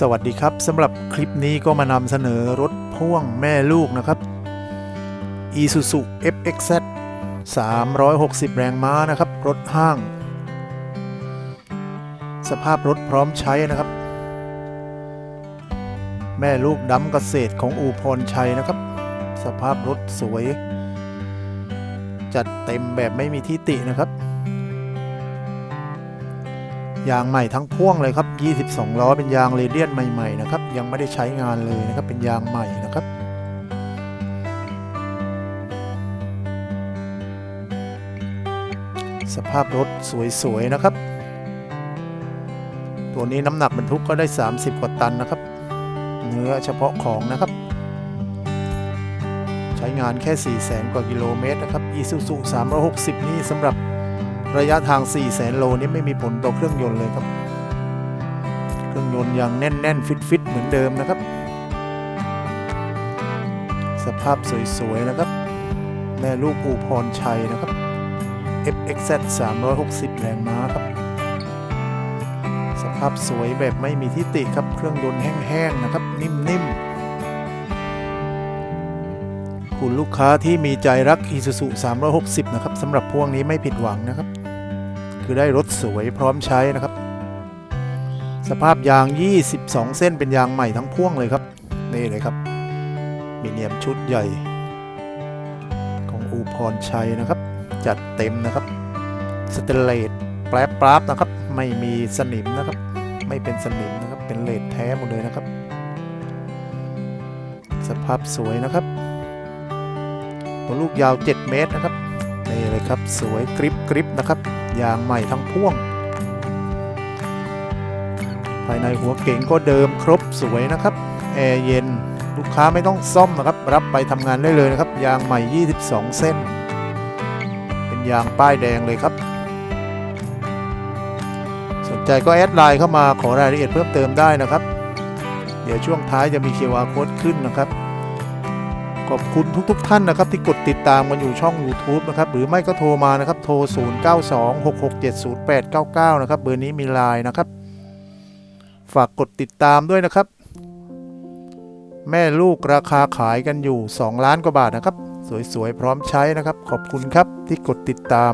สวัสดีครับสำหรับคลิปนี้ก็มานำเสนอรถพ่วงแม่ลูกนะครับ Isuzu FXZ 360 แรงม้านะครับ รถห้าง สภาพรถพร้อมใช้นะครับ แม่ลูกดำเกษตรของอูพรชัยนะครับ สภาพรถสวย จัดเต็มแบบไม่มีที่ตินะครับ ยางใหม่ทั้งพ่วงเลยครับ 22 ล้อเป็นยางเรเดียนใหม่ๆนะครับ ยังไม่ได้ใช้งานเลยนะครับ เป็นยางใหม่นะครับสภาพรถสวยๆนะครับ ตัวนี้น้ำหนักบรรทุกก็ได้ 30 กว่าตันนะครับ เนื้อเฉพาะของนะครับ ใช้งานแค่ 4 0 0แสนกว่ากิโลเมตรนะครับ Isuzu 360 นี่สำหรับ ระยะทาง 4 0 0แสนโลนี่ไม่มีผลต่อเครื่องยนต์เลยครับ เครื่องยนต์ยังแน่นๆ ฟิตๆ เหมือนเดิมนะครับ สภาพสวยๆ นะครับ แม่ลูกอูพรชัยนะครับ FXZ 360 แรงม้าครับ สภาพสวยแบบไม่มีที่ติครับ เครื่องยนต์แห้งๆ นะครับ นิ่มๆคุณลูกค้าที่มีใจรัก Isuzu 360 นะครับสำหรับพวงนี้ไม่ผิดหวังนะครับ คือได้รถสวยพร้อมใช้นะครับ สภาพยาง 22 เส้นเป็นยางใหม่ทั้งพ่วงเลยครับ นี่เลยครับ มีเนียมชุดใหญ่ ของอูพรชัยนะครับ จัดเต็มนะครับ สเตเลสแปรปราบนะครับ ไม่มีสนิมนะครับ ไม่เป็นสนิมนะครับ เป็นเลดแท้หมดเลยนะครับ สภาพสวยนะครับตัวลูกยาว 7 เมตรนะครับ นี่เลยครับสวยกริบกริบนะครับยางใหม่ทั้งพ่วง ภายในหัวเก๋งก็เดิมครบสวยนะครับแอร์เย็นลูกค้าไม่ต้องซ่อมนะครับ รับไปทำงานได้เลยนะครับ ยางใหม่ 22 เส้น เป็นยางป้ายแดงเลยครับ สนใจก็แอดไลน์เข้ามาขอรายละเอียดเพิ่มเติมได้นะครับ เดี๋ยวช่วงท้ายจะมี QR code ขึ้นนะครับ ขอบคุณทุกๆทท่านนะครับที่กดติดตามกันอยู่ช่อง YouTube นะครับหรือไม่ก็โทรมานะครับโทร 0926670899 นะครับเบอร์นี้มีไลน์นะครับ ฝากกดติดตามด้วยนะครับ แม่ลูกราคาขายกันอยู่ 2 ล้านกว่าบาทนะครับ สวยๆ พร้อมใช้นะครับ ขอบคุณครับที่กดติดตาม